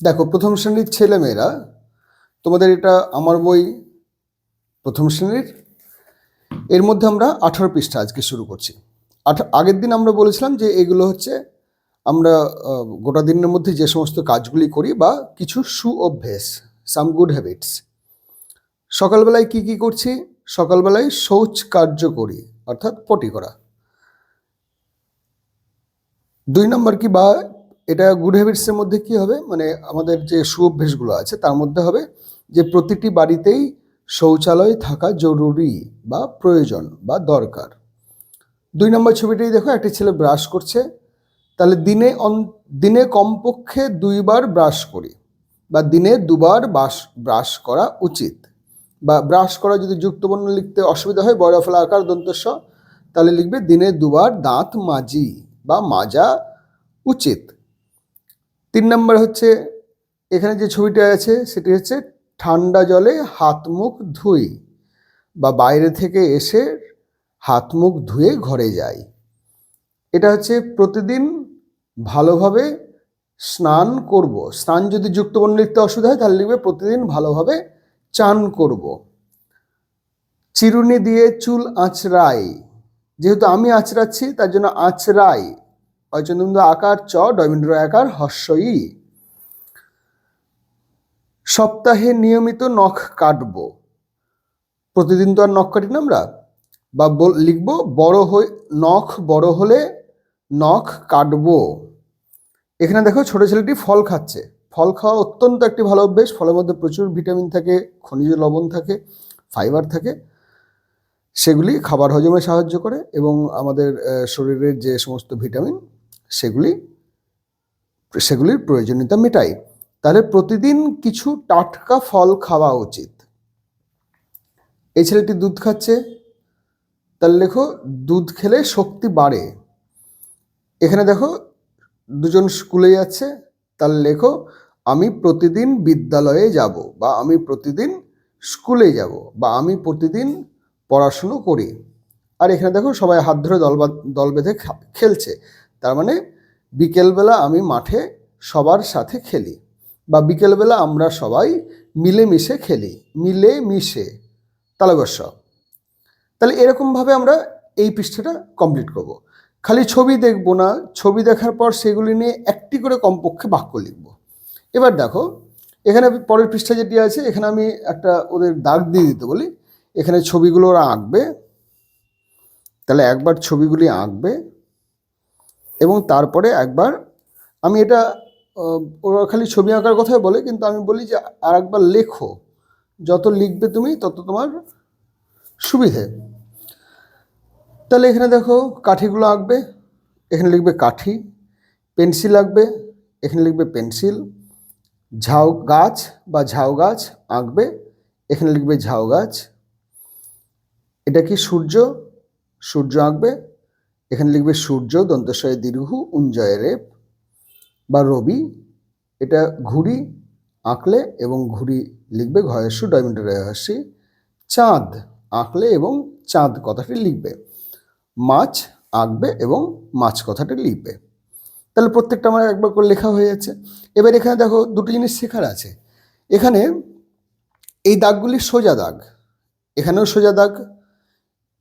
দেখো, প্রথম শ্রেণির ছেলেমেয়েরা, তোমাদের এটা আমার বই প্রথম শ্রেণির, এর মধ্যে আমরা আঠারো পৃষ্ঠা আজকে শুরু করছি। আগের দিন আমরা বলেছিলাম যে এগুলো হচ্ছে আমরা গোটা দিনের মধ্যে যে সমস্ত কাজগুলি করি বা কিছু সু অভ্যেস সাম গুড হ্যাবিটস সকালবেলায় কি কি করছি? সকালবেলায় শৌচ কার্য করি, অর্থাৎ পটি করা। দুই নম্বর কি বা এটা গুড হ্যাবিটসের মধ্যে কি হবে? মানে আমাদের যে সুঅভ্যেসগুলো আছে, তার মধ্যে হবে যে প্রতিটি বাড়িতেই শৌচালয় থাকা জরুরি বা প্রয়োজন বা দরকার। দুই নম্বর ছবিটাই দেখো, একটি ছেলে ব্রাশ করছে। তাহলে দিনে দিনে কমপক্ষে দুইবার ব্রাশ করি বা দিনে দুবার বাস ব্রাশ করা উচিত। বা ব্রাশ করা যদি যুক্তবর্ণ লিখতে অসুবিধা হয়, বড় ফলা আকার দন্তস্ব তাহলে লিখবে দিনে দুবার দাঁত মাজি বা মাজা উচিত। তিন নম্বর হচ্ছে, এখানে যে ছবিটা আছে, সেটি হচ্ছে ঠান্ডা জলে হাত মুখ ধুই বা বাইরে থেকে এসে হাত মুখ ধুয়ে ঘরে যাই। এটা হচ্ছে প্রতিদিন ভালোভাবে স্নান করব। স্নান যদি যুক্তবর্ণ লিখতে অসুবিধা হয়, তাহলে লিখবে প্রতিদিন ভালোভাবে চান করব। চিরুনি দিয়ে চুল আঁচড়াই। যেহেতু আমি আঁচড়াচ্ছি, তার জন্য আঁচড়াই। অচন্দ্র আকার চ ডয়মিন্দ্র আকার হস্যই সপ্তাহে নিয়মিত নখ কাটব। প্রতিদিন তো আর নখ কাটি না আমরা। বা লিখব, বড় হয়ে নখ বড় হলে নখ কাটব। এখানে দেখো ছোট ছেলেটি ফল খাচ্ছে। ফল খাওয়া অত্যন্ত একটি ভালো অভ্যেস। ফলের মধ্যে প্রচুর ভিটামিন থাকে, খনিজ লবণ থাকে, ফাইবার থাকে। সেগুলি খাবার হজমে সাহায্য করে এবং আমাদের শরীরের যে সমস্ত ভিটামিন সেগুলি, সেগুলির প্রয়োজনীয়তা মেটাই। তাহলে প্রতিদিন কিছু টাটকা ফল খাওয়া উচিত। এই ছেলেটি দুধ খাচ্ছে। তাহলে লেখো দুধ খেলে শক্তি বাড়ে। এখানে দেখো, দুজন স্কুলে যাচ্ছে। তাহলে লেখো, আমি প্রতিদিন বিদ্যালয়ে যাব বা আমি প্রতিদিন স্কুলে যাব বা আমি প্রতিদিন পড়াশুনো করি। আর এখানে দেখো, সবাই হাত ধরে দল দল বেঁধে খেলছে। তার মানে বিকেলবেলা আমি মাঠে সবার সাথে খেলি বা বিকেলবেলা আমরা সবাই মিলেমিশে খেলি মিলে মিশে তালবস্য তাহলে এরকমভাবে আমরা এই পৃষ্ঠাটা কমপ্লিট করব। খালি ছবি দেখব না, ছবি দেখার পর সেগুলি নিয়ে একটি করে কমপক্ষে বাক্য লিখব। এবার দেখো, এখানে পরের পৃষ্ঠা যেটি আছে, এখানে আমি একটা ওদের দাগ দিয়ে দিতে বলি। এখানে ছবিগুলো ওরা আঁকবে। তাহলে একবার ছবিগুলি আঁকবে। এবং তারপরে একবার আমি এটা ওরা খালি ছবি আঁকার কথাই বলে, কিন্তু আমি বলি যে আর একবার লেখো। যত লিখবে তুমি, তত তোমার সুবিধে। তাহলে এখানে দেখো কাঠিগুলো আঁকবে, এখানে লিখবে কাঠি, পেন্সিল আঁকবে, এখানে লিখবে পেন্সিল, ঝাউ গাছ বা ঝাউ গাছ আঁকবে, এখানে লিখবে ঝাউ গাছ। এটা কি সূর্য? সূর্য আঁকবে এখানে লিখবে সূর্য দন্তস্বয় দীর্ঘ উঞ্জয় রেপ বা রবি। এটা ঘুড়ি আঁকলে এবং ঘুড়ি লিখবে ঘয়স্য ডয়মিন্টার হাসি চাঁদ আঁকলে এবং চাঁদ কথাটি লিখবে। মাছ আঁকবে এবং মাছ কথাটি লিখবে। তাহলে প্রত্যেকটা আমার একবার করে লেখা হয়ে যাচ্ছে। এবার এখানে দেখো দুটো জিনিস শেখার আছে। এখানে এই দাগগুলি সোজা দাগ। এখানেও সোজা দাগ,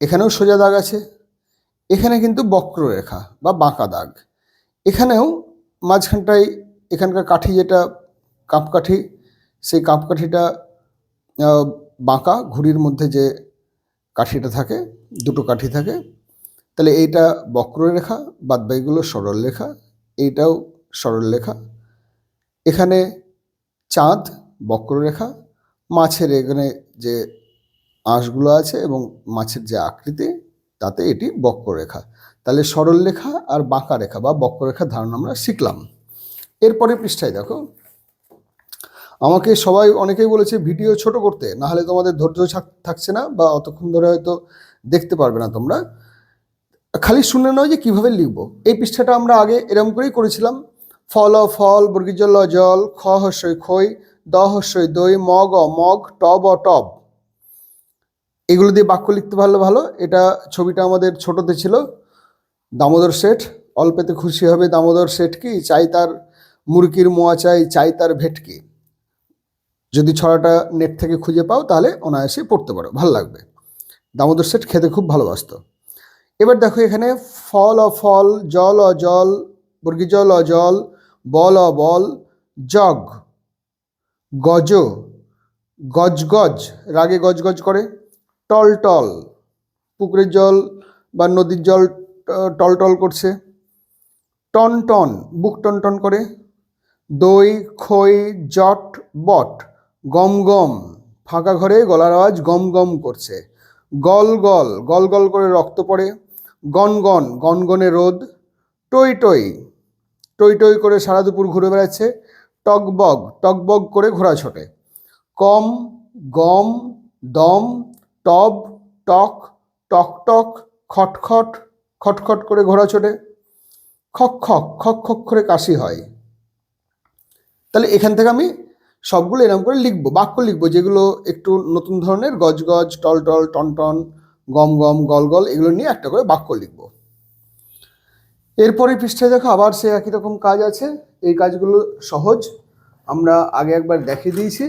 এখানেও সোজা দাগ আছে। এখানে কিন্তু বক্ররেখা বা বাঁকা দাগ। এখানেও মাঝখানটায় এখানকার কাঠি যেটা কাঁপকাঠি, সেই কাঁপকাঠিটা বাঁকা ঘুড়ির মধ্যে যে কাঠিটা থাকে, দুটো কাঠি থাকে, তাহলে এইটা বক্ররেখা, বাদবাকিগুলো সরলরেখা, এইটাও সরলরেখা। এখানে চাঁদ বক্ররেখা, মাছের এখানে যে আঁশগুলো আছে এবং মাছের যে আকৃতি তাতে এটি বক্ররেখা। তাহলে সরল রেখা আর বাঁকা রেখা বা বক্ররেখার ধারণা আমরা শিখলাম। এরপরে পৃষ্ঠায় দেখো। আমাকে সবাই অনেকেই বলেছে, ভিডিও ছোট করতে না হলে তোমাদের ধৈর্য থাক- থাকছে না বা অতক্ষণ ধরে হয়তো দেখতে পারবে না তোমরা। খালি শুনে নয় যে কীভাবে লিখব। এই পৃষ্ঠাটা আমরা আগে এরকম করেই করেছিলাম। ফল ফল, বর্গীজল, জল, খ, হস্যই, খই, দ, হস্যই, দই, মগ মগ, টব টব। এগুলো দিয়ে বাক্য লিখতে পারলে ভালো। এটা ছবিটা আমাদের ছোটতে ছিল। দামোদর শেঠ, অল্পেতে খুশি হবে দামোদর শেঠ কি? চাই তার মুরগির মোয়া, চাই চাই তার ভেটকি। যদি ছড়াটা নেট থেকে খুঁজে পাও, তাহলে অনায়াসে পড়তে পারো। ভালো লাগবে। দামোদর শেঠ খেতে খুব ভালোবাসতো। এবার দেখো এখানে ফল অ ফল, জল অ জল বর্গি জল অ জল, বল অ বল, জগ, গজ গজ গজ রাগে গজ গজ করে। টল টল, পুকুরের জল বা নদীর জল ট- টল টল করছে। টন টন, বুক টন টন করে। দই, খই, জট, বট, গম গম, ফাঁকা ঘরে গলার আওয়াজ গম গম করছে। গল গল গল গল করে রক্ত পড়ে। গন গন গনগনে রোদ। টই টই টই টই করে সারা দুপুর ঘুরে বেড়াচ্ছে। টকবগ টকবগ করে ঘোড়া ছোটে। কম, গম, দম টব, টক টক টক খটখট খটখট করে ঘোড়া ছোটে খক খক খক খক করে কাশি হয়। তাহলে এখান থেকে আমি সবগুলো এরকম করে লিখব, বাক্য লিখব, যেগুলো একটু নতুন ধরনের গজ গজ টল টল টন টন গম গম, গল গল, এগুলো নিয়ে একটা করে বাক্য লিখব। এরপরে পৃষ্ঠায় দেখো আবার সে একই রকম কাজ আছে। এই কাজগুলো সহজ। আমরা আগে একবার দেখিয়ে দিয়েছি।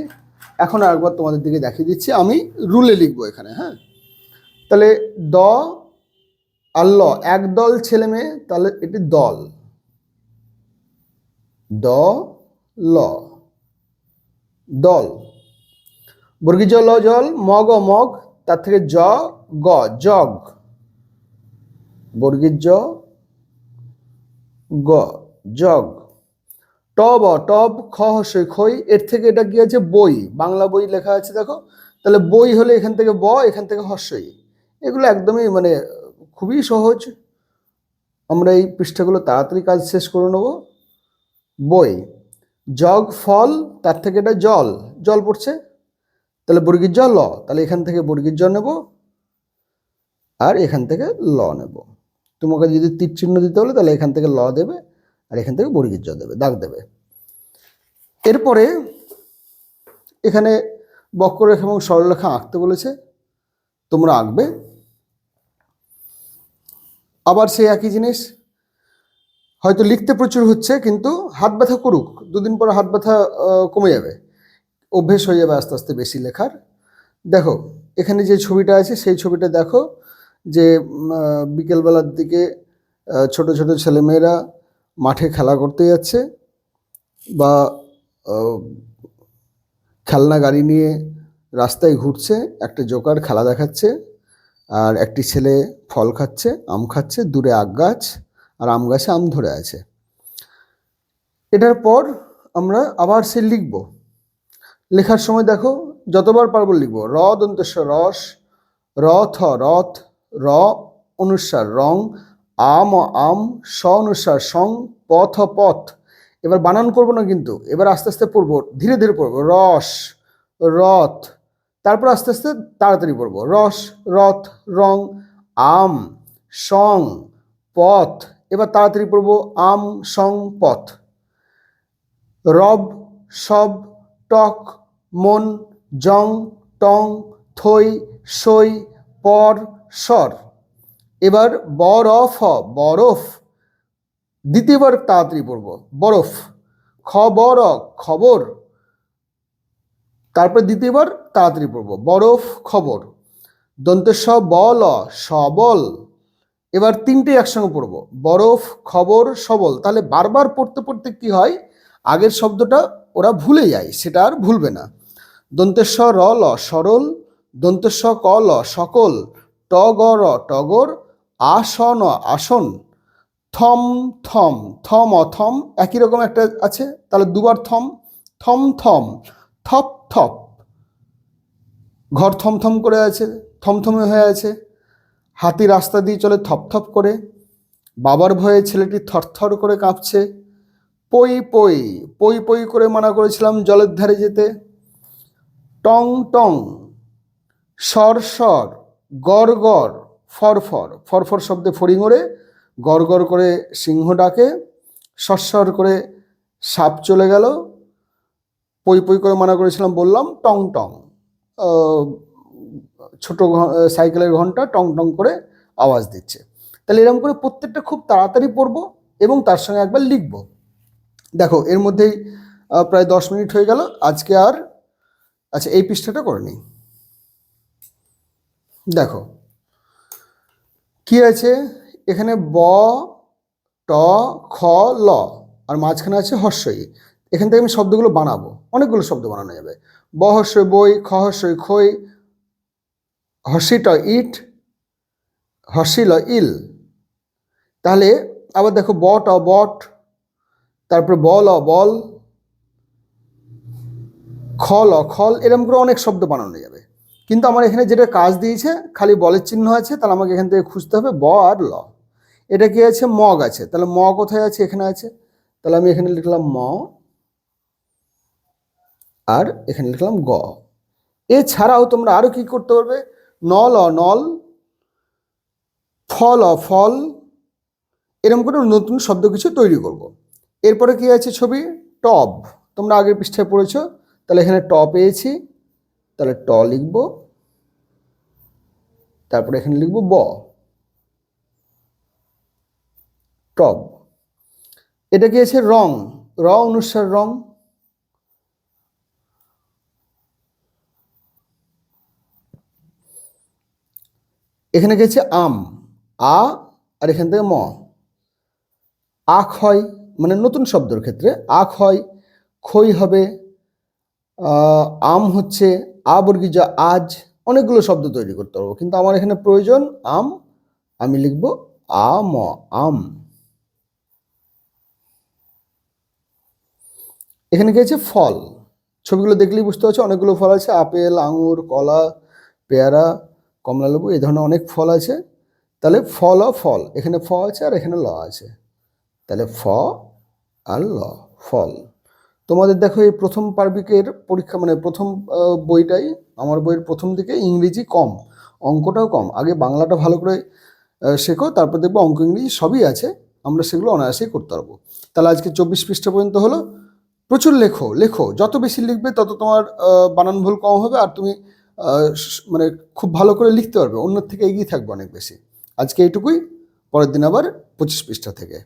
এখন আর একবার তোমাদের দিকে দেখিয়ে দিচ্ছি। আমি রুলে লিখব এখানে হ্যাঁ? তাহলে দ আর ল একদল ছেলে মেয়ে, তাহলে এটি দল। দ, ল। দল। বর্গী জল অ জল, মগ মগ, তার থেকে জ, গ, জগ। জ, গ, জগ। টব টব, খ হসই খই, এর থেকে এটা কি আছে? বই। বাংলা বই লেখা আছে, দেখো। তাহলে বই হলে এখান থেকে ব, এখান থেকে হস্যই এগুলো একদমই মানে খুবই সহজ। আমরা এই পৃষ্ঠাগুলো তাড়াতাড়ি কাজ শেষ করে নেব। বই। জগ, ফল, তার থেকে এটা জল। জল পড়ছে? তাহলে বর্গীর জ, ল। তাহলে এখান থেকে বর্গীর জ নেব। আর এখান থেকে ল নেব। তোমাকে যদি তীর চিহ্ন দিতে হলে তাহলে এখান থেকে ল দেবে। আর এখান থেকে বর্গীর জ দেবে, দাগ দেবে। এরপরে এখানে বক্ররেখা এবং সরলরেখা আঁকতে বলেছে, তোমরা আঁকবে। আবার সেই একই জিনিস, হয়তো লিখতে প্রচুর হচ্ছে, কিন্তু হাত ব্যথা করুক, দুদিন পর হাত ব্যথা কমে যাবে। অভ্যেস হয়ে যাবে আস্তে আস্তে বেশি লেখার। দেখো, এখানে যে ছবিটা আছে, সেই ছবিটা দেখো যে বিকেলবেলার দিকে ছোট ছোট ছেলেমেয়েরা মাঠে খেলা করতে যাচ্ছে বা খেলনা গাড়ি নিয়ে রাস্তায় ঘুরছে, একটা জোকার খেলা দেখাচ্ছে আর একটি ছেলে ফল খাচ্ছে, আম খাচ্ছে, দূরে আগ গাছ আর আম গাছে আম ধরে আছে। এটার পর আমরা আবার সে লিখব। লেখার সময় দেখো, যতবার পারব লিখব। র দন্তেশ্বর রস রথ রথ, র অনুসার রং আম আম স অনুসার সং, পথ পথ। এবার বানান করব না কিন্তু, এবার আস্তে আস্তে পড়ব, ধীরে ধীরে পড়ব, রস, রথ। তারপর আস্তে আস্তে তাড়াতাড়ি পড়ব, রস, রথ, রং, আম, সং, পথ। এবার তাড়াতাড়ি পড়ব, আম, সং, পথ। রব, সব, টক, মন, জং, টং, থই, সই, পর, সর। এবার বরফ বরফ, দ্বিতীয়বার তাড়াতাড়ি পড়ব বরফ, খবর খবর, তারপর দ্বিতীয়বার তাড়াতাড়ি পড়ব বরফ, খবর দন্তেশ বল, সবল, এবার তিনটে একসঙ্গে পড়ব, বরফ, খবর, সবল, তাহলে বারবার পড়তে পড়তে কি হয়? আগের শব্দটা ওরা ভুলে যায়, সেটা আর ভুলবে না দন্তেশ র ল সরল দন্তেশ ক ল সকল, টগর টগর আসন আসন, থম থম থম, অথম, একই রকম একটা আছে, তাহলে দুবার থম থম থম, থপ থপ, ঘর থমথম করে আছে থমথমে হয়ে আছে, হাতি রাস্তা দিয়ে চলে থপথপ করে, বাবার ভয়ে ছেলেটি থরথর করে কাঁপছে, পই পই পই পই করে মানা করেছিলাম জলের ধারে যেতে, টং টং, সর সর, গড় গড় ফর ফর। ফর ফর শব্দে ওড়ে গড় করে সিংহ ডাকে সরসর করে সাপ চলে গেল। পই পই করে মানা করেছিলাম, বললাম টং টং। ছোট সাইকেলের ঘণ্টা টং টং করে আওয়াজ দিচ্ছে। তাহলে এরকম করে প্রত্যেকটা খুব তাড়াতাড়ি পড়ব এবং তার সঙ্গে একবার লিখব। দেখো, এর মধ্যেই প্রায় দশ মিনিট হয়ে গেল। আজকে আর আচ্ছা এই পৃষ্ঠাটা করে নিই। দেখো কি আছে? এখানে ব, ট, খ, ল, আর মাঝখানে আছে হর্ষই। এখান থেকে আমি শব্দগুলো বানাবো। অনেকগুলো শব্দ বানানো যাবে। ব হর্ষই বই, খ হর্ষই খই হর্ষি ট ইট হর্ষি ল ইল। তাহলে আবার দেখো বট অ বট, তারপরে বল অ বল খল খল, এরকম করে অনেক শব্দ বানানো যাবে। কিন্তু আমার এখানে যেটা কাজ দিয়েছে, খালি বলের চিহ্ন আছে, তাহলে আমাকে এখান থেকে খুঁজতে হবে ব আর ল। এটা কি আছে? মগ আছে। তাহলে ম কোথায় আছে? এখানে আছে। তাহলে আমি এখানে লিখলাম ম আর এখানে লিখলাম গ। এছাড়াও তোমরা আরও কি করতে পারবে? নল অ নল ফল অ ফল এরকম করে নতুন শব্দ কিছু তৈরি করব। এরপরে কি আছে ছবি? টব। তোমরা আগের পৃষ্ঠায় পড়েছ। তাহলে এখানে ট পেয়েছি। তাহলে ট লিখব। তারপরে এখানে লিখব ব। টব। এটা কি আছে? রং। র অনুসার রং। এখানে গেছে আম। আ আর এখান থেকে ম। আখ হয় মানে নতুন শব্দের ক্ষেত্রে আখ হয় খই হবে আম হচ্ছে, আ আজ, অনেকগুলো শব্দ তৈরি করতে পারব। কিন্তু আমার এখানে প্রয়োজন আম, আমি লিখব আম আম। এখানে আছে? ফল। ছবিগুলো দেখলেই বুঝতে পারছ, অনেকগুলো ফল আছে, আপেল, আঙুর, কলা, পেয়ারা, কমলালেবু, এই ধরনের অনেক ফল আছে। তাহলে ফল ও ফল। এখানে ফ আছে আর এখানে ল আছে। তাহলে ফ আর ল, ফল। তোমাদের দেখো এই প্রথম পার্বিকের পরীক্ষা মানে প্রথম বইটাই আমার বইয়ের প্রথম দিকে ইংরেজি কম, অঙ্কটাও কম। আগে বাংলাটা ভালো করে শেখো, তারপর দেখব অঙ্ক ইংরেজি সবই আছে, আমরা সেগুলো অনায়াসেই করতে পারব। তাহলে আজকে চব্বিশ পৃষ্ঠা পর্যন্ত হলো। প্রচুর লেখো লেখো। যত বেশি লিখবে, তত তোমার বানান ভুল কম হবে আর তুমি মানে খুব ভালো করে লিখতে পারবে। অন্যের থেকে এগিয়ে থাকবে অনেক বেশি। আজকে এইটুকুই, পরের দিন আবার পঁচিশ পৃষ্ঠা থেকে।